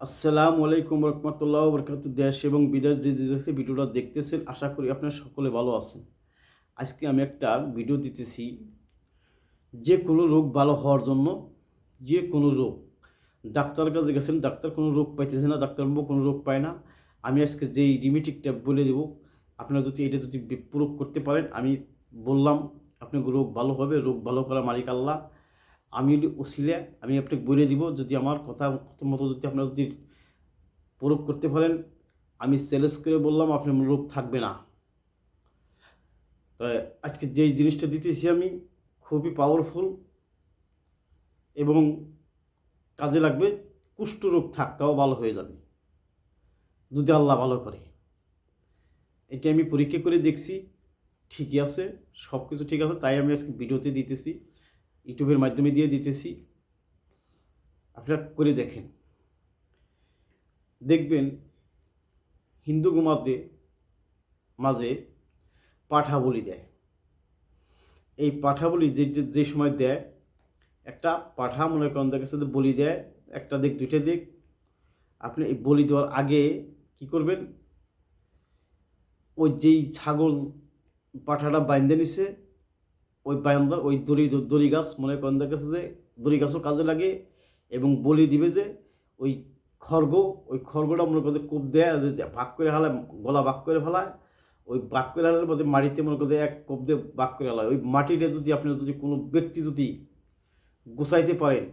আসসালামু আলাইকুম রহমতুল্লাহ বরকাত, দেশ এবং বিদেশ যে দেশে ভিডিওটা দেখতেছেন, আশা করি আপনারা সকলে ভালো আছেন। আজকে আমি একটা ভিডিও দিতেছি, যে কোনো রোগ ভালো হওয়ার জন্য, যে কোনো রোগ। ডাক্তার কাছে গেছেন, ডাক্তার কোনো রোগ পাইতেছে না, ডাক্তারবাবু কোনো রোগ পায় না। আমি আজকে যেই রিমেটিকটা বলে দেব, আপনারা যদি এটা যদি প্রয়োগ করতে পারেন, আমি বললাম আপনার রোগ ভালো হবে, রোগ ভালো করা মালিক আল্লাহ। আমি যদি ওসিলে আমি আপনাকে বলে দিব, যদি আমার কথা মতো যদি আপনারা যদি প্রয়োগ করতে পারেন, আমি চ্যালেঞ্জ করে বললাম, আপনার রোগ থাকবে না। তো আজকে যেই জিনিসটা দিতেছি আমি, খুবই পাওয়ারফুল এবং কাজে লাগবে কুষ্ঠ রোগ থাকতেও ভালো হয়ে যাবে, যদি আল্লাহ ভালো করে। এটা আমি পরীক্ষা করে দেখছি, ঠিকই আছে সব কিছু ঠিক আছে, তাই আমি আজকে ভিডিওতে দিতেছি। ইউটিউবের মাধ্যমে দিয়ে দিতেছি। আপনারা করে দেখেন। দেখবেন, হিন্দু গুমাতে মাঝে পাঠা বলি দেয়। এই পাঠা বলি যে, যে- সময় দেয়, একটা পাঠা মনে করেন দেখা যাচ্ছে যে বলি দেয়, একটা দিক দুইটা দিক আপনি এই বলি দেওয়ার আগে কি করবেন? ওই যেই ছাগল পাঠাটা বাইন্দে নিছে ওই বায়ান্দার, ওই দড়ি দড়ি গাছ, মনে করেন দেখা যাচ্ছে যে দড়ি গাছও কাজে লাগে এবং বলি দিবে যে ওই খড়গ, ওই খড়গটা মনে করতে কূপ দেয় ভাগ করে হালায় গলা ভাগ করে ফেলায়। ওই ভাগ করে হালার মধ্যে মাটিতে মনে করতে এক কোপ দিয়ে ভাগ করে হালায় ওই মাটিটা যদি আপনি যদি কোনো ব্যক্তি যদি গুছাইতে পারেন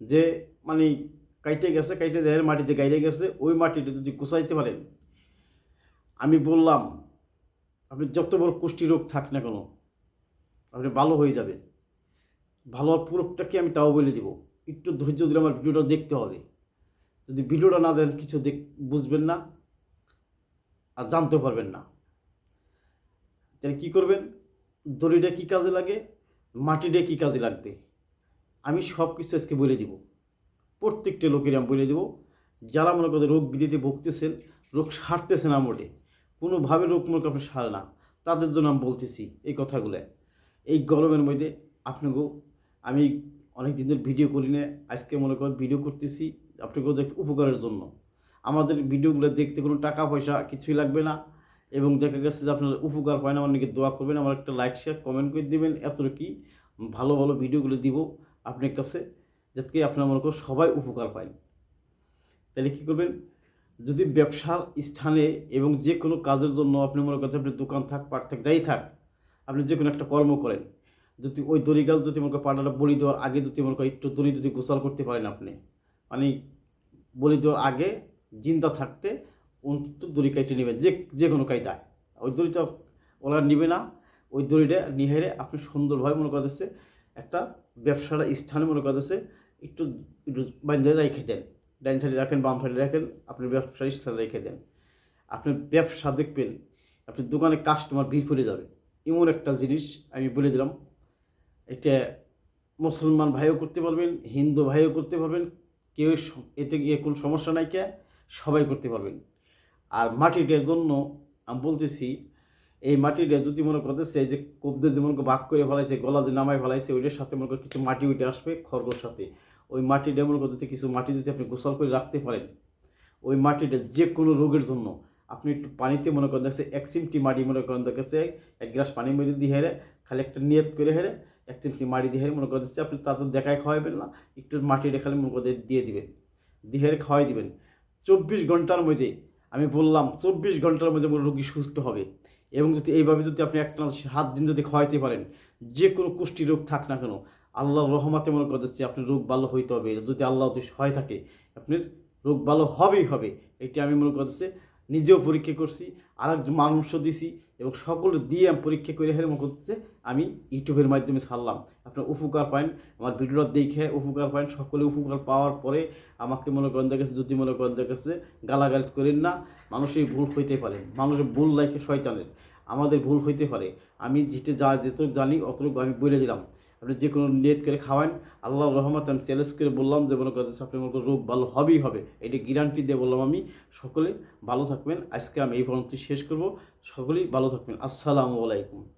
যে মানে কাইটে গেছে, কাইটে দেহের মাটিতে গাইলে গেছে, ওই মাটিটা যদি গুছাইতে পারেন, আমি বললাম, আপনি যত বড় কুষ্টি রোগ থাক না কেন আপনি ভালো হয়ে যাবে ভালো হওয়ার পুরোটাকে আমি তাও বলে দিব। একটু ধৈর্য দিলে আমার ভিডিওটা দেখতে হবে। যদি ভিডিওটা না দেন কিছু দেখ, বুঝবেন না আর জানতে পারবেন না। তাহলে কী করবেন? দড়িটা কী কাজে লাগে? মাটিটা কী কাজে লাগবে? আমি সব কিছু আজকে বলে দিব। প্রত্যেকটা লোকের আমি বলে দেবো। যারা মনে করেন রোগ বিধিতে ভুগতেছেন, রোগ সারতেছে না মোটে কোনোভাবে রোগ মনে আপনি সারে না। তাদের জন্য আমি বলতেছি এই কথাগুলো। এই গরমের মধ্যে আপনাকেও আমি অনেক দিন ধরে ভিডিও করি না। আজকে মনে করেন ভিডিও করতেছি আপনাকেও দেখতে উপকারের জন্য। আমাদের ভিডিওগুলো দেখতে কোনো টাকা পয়সা কিছুই লাগবে না এবং দেখা গেছে যে আপনার উপকার পায় না অনেকে দোয়া করবেন, আমার একটা লাইক শেয়ার কমেন্ট করে দিবেন। এত কি ভালো ভালো ভিডিওগুলো দিব আপনার কাছে, যাতে আপনার মনে করেন সবাই উপকার পায়। তাহলে কী করবেন? যদি ব্যবসার স্থানে এবং যে কোনো কাজের জন্য আপনি মনে করছেন আপনি দোকান থাক, পাট থাক, যাই থাক আপনি যে কোনো একটা কর্ম করেন, যদি ওই দড়ি গাছ যদি মনে করেন পাটাটা বলি দেওয়ার আগে যদি মনে করেন একটু দড়ি যদি গোসল করতে পারেন আপনি মানে বলি দেওয়ার আগে জিন্দা থাকতে অন্তত দড়ি কাইটে নেবেন, যে যে কোনো কায়দায় ওই দড়িটা ওরা নিবে না, ওই দড়িটা নিহেরে আপনি সুন্দরভাবে মনে করতেছে একটা ব্যবসাটা স্থানে মনে করতেছে একটু একটু বান্ধে রেখে দেন। ডাইন সাইডে রাখেন, বাম সাইডে রাখেন, আপনি ব্যবসার স্থানে রেখে দেন। আপনি ব্যবসা দেখবেন, আপনি দোকানে কাস্টমার ভিড় পড়ে যাবে। এমন একটা জিনিস আমি বলে দিলাম। এটা মুসলমান ভাইও করতে পারবেন, হিন্দু ভাইও করতে পারবেন, কেউ এতে গিয়ে কোনো সমস্যা নাই কে, সবাই করতে পারবেন। আর মাটিটার জন্য আমি বলতেছি, এই মাটিটা যদি মনে করতেছে যে কবদের যে মনে ভাগ করে ফেলাইছে, গলা যে নামায় ফেলাইছে, ওইটার সাথে মনে করো কিছু মাটি উঠে আসবে খড়গোর সাথে। ওই মাটিটা মনে করতে কিছু মাটি যদি আপনি গোসল করে রাখতে পারেন, ওই মাটিটা যে কোনো রোগের জন্য আপনি একটু পানিতে মনে করেন দেখছে এক চিমটি মাটি মনে করেন দেখেছে এক গ্লাস পানির মধ্যে দিয়ে হেরে খালি একটা নিয়ত করে হেরে এক চিমটি মাটি দিয়ে হেরে মনে করেন দেখছে আপনি তাদের দেখায় খাওয়াবেন না, একটু মাটি খালি মনে করে দিয়ে দিবেন, দিয়ে হেরে খাওয়াই দিবেন। চব্বিশ ঘণ্টার মধ্যে, আমি বললাম চব্বিশ ঘণ্টার মধ্যে রোগী সুস্থ হবে এবং যদি এইভাবে যদি আপনি একটা সাত দিন যদি খাওয়াইতে পারেন, যে কোনো কুষ্টি রোগ থাক না কেন, আল্লাহর রহমাতে মনে করতেছি আপনি রোগ ভালো হইতে হবে। যদি আল্লাহ সহায় থাকে, আপনার রোগ ভালো হবেই হবে এটি আমি মনে করতেছি নিজেও পরীক্ষা করছি আর একজন মানুষও দিছি এবং সকল দিয়ে আমি পরীক্ষা করে হেরে মনে করতেছে আমি ইউটিউবের মাধ্যমে ছাড়লাম। আপনার উপকার পান, আমার ভিডিওটা দেখে উপকার পান, সকলে উপকার পাওয়ার পরে আমাকে মনে করেন দেখেছে যদি মনে করেন দেখেছে গালাগাল করেন না, মানুষের ভুল হইতে পারে। মানুষের ভুল লাইকে শয়তানের। আমাদের ভুল হইতে পারে। আমি যেটা যা যেটুকু জানি, অতটুকু আমি বলে দিলাম। আপনি যে কোনো নিয়ত করে খাওয়ান আল্লাহ রহমত আমি চ্যালেঞ্জ করে বললাম যে মনে করতেছে আপনি মনে করেন রোগ ভালো হবেই হবে। এটা গ্যারান্টি দিয়ে বললাম আমি। সকলে ভালো থাকবেন। আজকে আমি এই পর্যন্ত শেষ করব। সকলেই ভালো থাকবেন। আসসালামু আলাইকুম।